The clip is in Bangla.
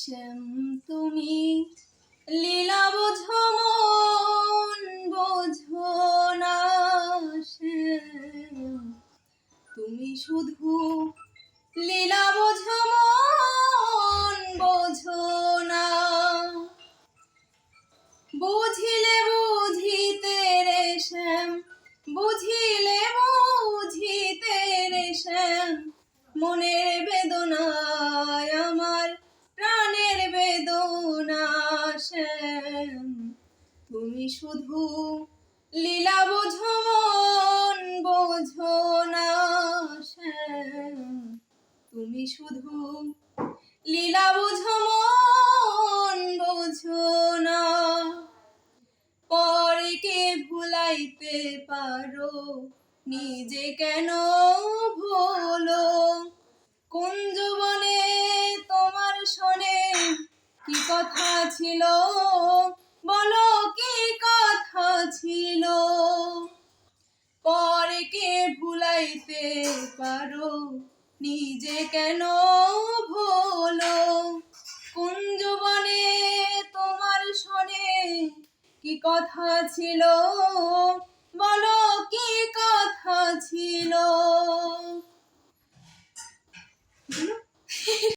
শ্যাম তুমি। লীলা বোঝো, মন বোঝো না শ্যাম তুমি শুধু লীলা বোঝো, মন বোঝো না। বুঝিলে বুঝিতে রে শ্যাম, বুঝিলে বুঝিতে রে শ্যাম। মনের তুমি শুধু লীলা বোঝো, মন বোঝো না তুমি শুধু লীলা বোঝো, মন বোঝো না। পরকে ভুলাইতে পারো, নিজে কেন ছিল? বলো কি কথা ছিল? পরকে ভুলাইতে পারো? নিজে কেন ভুলো? কোন যুবনে তোমার শোনে কি কথা ছিল? বলো কি কথা